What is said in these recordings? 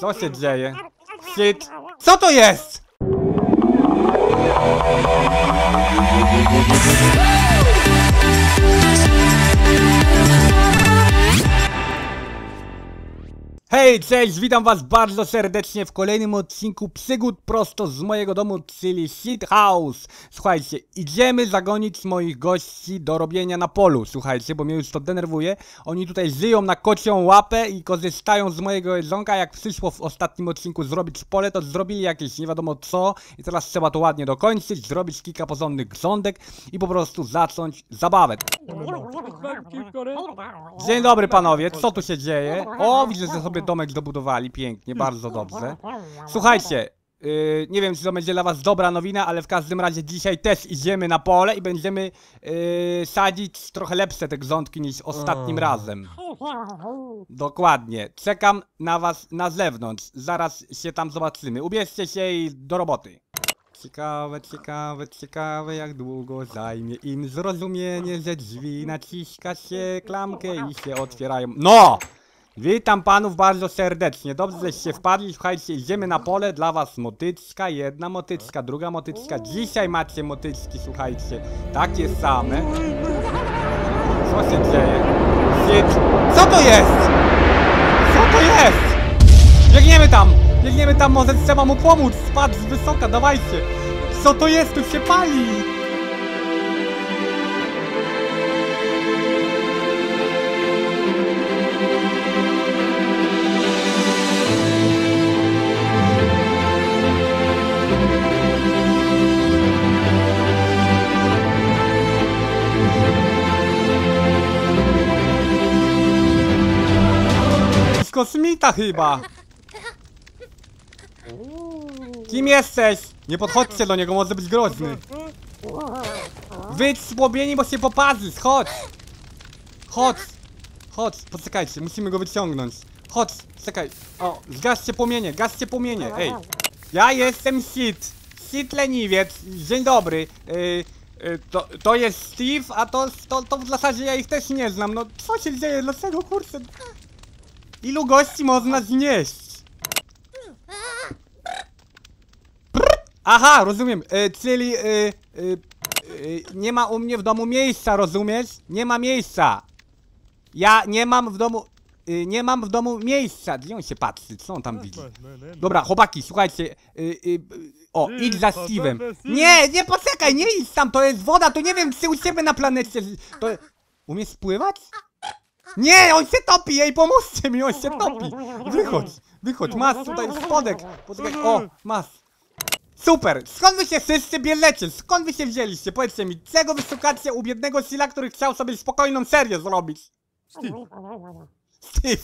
Co się dzieje? Shit! Co to jest? Hej, cześć, witam was bardzo serdecznie w kolejnym odcinku przygód prosto z mojego domu, czyli Shit House. Słuchajcie, idziemy zagonić moich gości do robienia na polu, słuchajcie, bo mnie już to denerwuje. Oni tutaj żyją na kocią łapę i korzystają z mojego jedzonka, jak przyszło w ostatnim odcinku zrobić pole, to zrobili jakieś nie wiadomo co i teraz trzeba to ładnie dokończyć, zrobić kilka porządnych grządek i po prostu zacząć zabawę. Dzień dobry panowie, co tu się dzieje? O, widzę, że sobie domek dobudowali, pięknie, bardzo dobrze. Słuchajcie, yy, nie wiem czy to będzie dla was dobra nowina, ale w każdym razie dzisiaj też idziemy na pole i będziemy yy, sadzić trochę lepsze te grządki niż ostatnim razem. Dokładnie, czekam na was na zewnątrz, zaraz się tam zobaczymy. Ubierzcie się i do roboty. Ciekawe, ciekawe, ciekawe, jak długo zajmie im zrozumienie, że drzwi naciska się klamkę i się otwierają. No! Witam panów bardzo serdecznie. Dobrze, żeście wpadli. Słuchajcie, idziemy na pole. Dla was motyczka, jedna motyczka, druga motyczka. Dzisiaj macie motyczki, słuchajcie. Takie same. Co się dzieje? Co to jest? Co to jest? Biegniemy tam! Biegniemy tam, może trzeba mu pomóc! Spadł z wysoka, dawajcie! Co to jest? Tu się pali! Kosmita chyba! Kim jesteś? Nie podchodźcie do niego, może być groźny. Wyjdź z płomieni, bo się poparzy, chodź! Chodź! Chodź, poczekajcie, musimy go wyciągnąć. Chodź, czekaj. O, zgaście płomienie, gaście płomienie, ej. Ja jestem Sid. Sid leniwiec, dzień dobry. Yy, yy, to, to jest Steve, a to, to, to w zasadzie ja ich też nie znam. No co się dzieje, dlaczego kurczę? Ilu gości można znieść? Aha, rozumiem, e, czyli e, e, e, nie ma u mnie w domu miejsca, rozumiesz? Nie ma miejsca. Ja nie mam w domu, e, nie mam w domu miejsca. Gdzie on się patrzy? Co on tam widzi? Dobra, chłopaki, słuchajcie. e, o, idź za Steve'em. Nie, nie, poczekaj, nie idź tam, to jest woda, to nie wiem, czy u ciebie na planecie, to... Umiesz spływać? Nie, on się topi, ej, pomóżcie mi, on się topi. Wychodź, wychodź, masz tutaj spodek. Poczekaj, o, masz. Super! Skąd wy się wszyscy bierzecie? Skąd wy się wzięliście? Powiedzcie mi, czego wy szukacie u biednego Sila, który chciał sobie spokojną serię zrobić? Steve!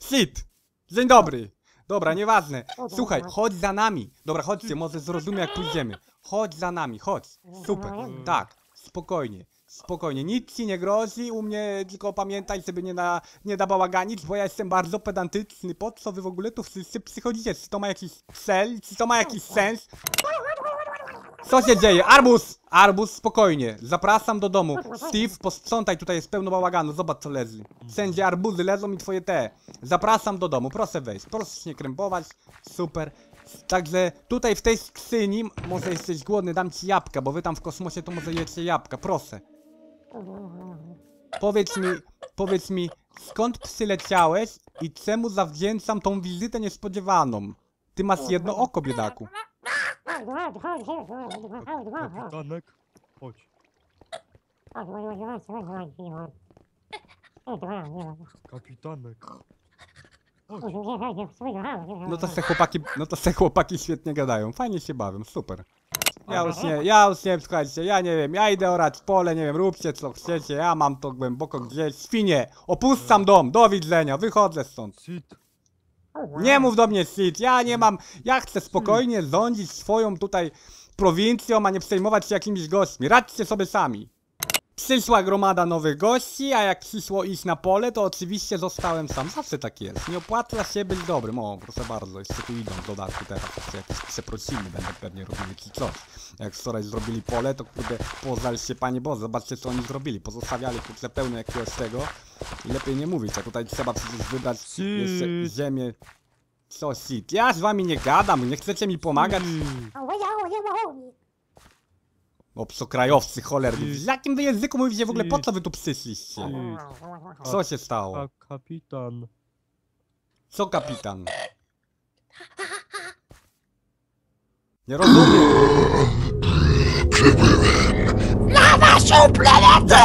Sid! Dzień dobry! Dobra, nieważne. Słuchaj, chodź za nami. Dobra, chodźcie, może zrozumie jak pójdziemy. Chodź za nami, chodź. Super. Tak, spokojnie. Spokojnie, nic ci nie grozi, u mnie tylko pamiętaj, żeby nie, na, nie da bałaganić, bo ja jestem bardzo pedantyczny. Po co wy w ogóle tu wszyscy przychodzicie? Czy to ma jakiś cel? Czy to ma jakiś sens? Co się dzieje? Arbus! Arbus, spokojnie. Zapraszam do domu. Steve, posprzątaj, tutaj jest pełno bałaganu. Zobacz co leży. Wszędzie arbuzy leżą i twoje te. Zapraszam do domu, proszę wejść. Proszę się nie krępować. Super. Także tutaj w tej skrzyni, może jesteś głodny, dam ci jabłka, bo wy tam w kosmosie to może jecie jabłka, proszę. Powiedz mi, powiedz mi, skąd przyleciałeś i czemu zawdzięczam tą wizytę niespodziewaną? Ty masz jedno oko, biedaku. Kapitanek, chodź. Kapitanek. No to se chłopaki, no to se chłopaki świetnie gadają, fajnie się bawią, super. Ja już nie, ja już nie, słuchajcie, ja nie wiem, ja idę orać pole, nie wiem, róbcie co chcecie, ja mam to głęboko gdzieś, świnie, opuszczam dom, do widzenia, wychodzę stąd. Nie mów do mnie Sid, ja nie mam, ja chcę spokojnie rządzić swoją tutaj prowincją, a nie przejmować się jakimiś gośćmi, radźcie sobie sami. Przyszła gromada nowych gości, a jak przyszło iść na pole, to oczywiście zostałem sam. Zawsze tak jest. Nie opłaca się być dobrym. O, proszę bardzo, jeszcze tu idą w dodatku teraz. Jeszcze jakieś przeprosiny będą pewnie robili czy coś. Jak wczoraj zrobili pole, to kurde, poznali się Panie Boże, zobaczcie co oni zrobili. Pozostawiali kurczę pełno jakiegoś tego. I lepiej nie mówić, a tutaj trzeba przecież wybrać jeszcze ziemię. Co sit? Ja z wami nie gadam, nie chcecie mi pomagać? Obcokrajowcy cholerni. W jakim wy języku mówicie w ogóle? Po co wy tu przyszliście? Co się stało? Ka kapitan. Co kapitan? Nie rozumiem. naszą planetę!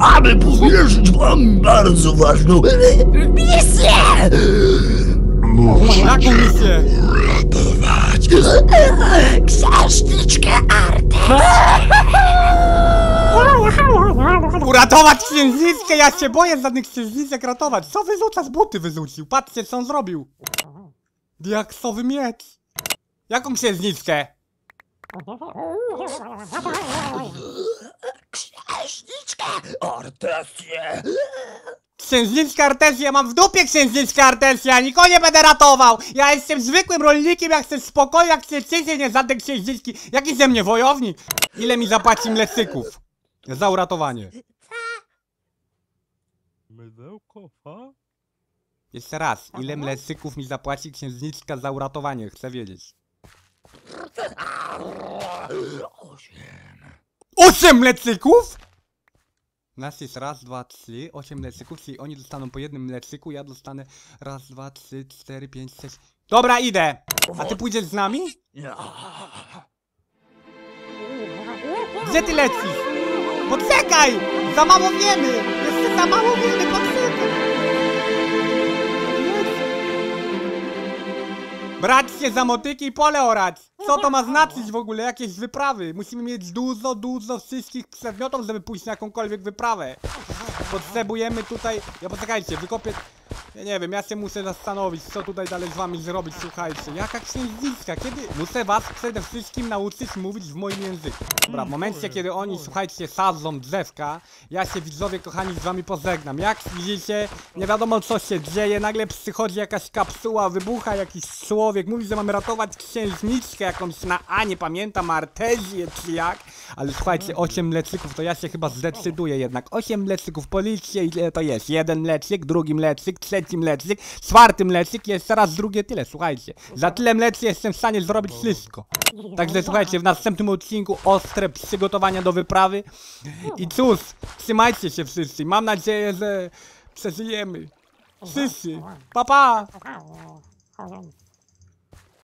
Aby powierzyć wam bardzo ważną misję! Jaką misję? Księżniczkę Artę! Uratować księżniczkę! Ja się boję żadnych księżniczek ratować. Co wyrzucasz? Buty wyrzucił. Patrzcie co on zrobił. Diaksowy miecz. Jaką księżniczkę? Księżniczkę Artesję! Księżniczka Artesja, mam w dupie księżniczkę Artesja, nikogo nie będę ratował! Ja jestem zwykłym rolnikiem, jak chcę spokoju, jak chcę ciszy, nie żadne księżniczki. Jaki ze mnie wojownik? Ile mi zapłaci mlecyków? Za uratowanie. Mydełko, fa? Jeszcze raz, ile mlecyków mi zapłaci księżniczka za uratowanie? Chcę wiedzieć. Osiem mlecyków? Nas jest raz, dwa, trzy, osiem mlecyków, czyli oni dostaną po jednym mlecyku, ja dostanę raz, dwa, trzy, cztery, pięć, sześć. Dobra, idę! A ty pójdziesz z nami? Gdzie ty lecisz? Poczekaj! Za mało wiemy! Jeszcze za mało wiemy, poczekaj! Brać się za motyki i pole orać! Co to ma znaczyć w ogóle? Jakieś wyprawy? Musimy mieć dużo, dużo wszystkich przedmiotów, żeby pójść na jakąkolwiek wyprawę. Potrzebujemy tutaj... Ja poczekajcie, wykopię... Ja nie wiem, ja się muszę zastanowić, co tutaj dalej z wami zrobić, słuchajcie. Jaka księżniczka? Kiedy... Muszę was przede wszystkim nauczyć mówić w moim języku. Dobra, w momencie, kiedy oni, słuchajcie, sadzą drzewka, ja się widzowie kochani z wami pożegnam. Jak widzicie, nie wiadomo co się dzieje, nagle przychodzi jakaś kapsuła, wybucha jakiś człowiek, mówi, że mamy ratować księżniczkę jakąś na A, nie pamiętam, Artezję czy jak. Ale słuchajcie, 8 mlecyków, to ja się chyba zdecyduję jednak. 8 mlecyków, policzcie ile to jest. Jeden mlecyk, drugi mlecyk, trzeci mlecyk, czwarty mlecyk, jeszcze raz drugie tyle, słuchajcie. Za tyle mlecy jestem w stanie zrobić wszystko. Także słuchajcie, w następnym odcinku ostre przygotowania do wyprawy. I cóż, trzymajcie się wszyscy. Mam nadzieję, że przeżyjemy. Wszyscy. Pa pa!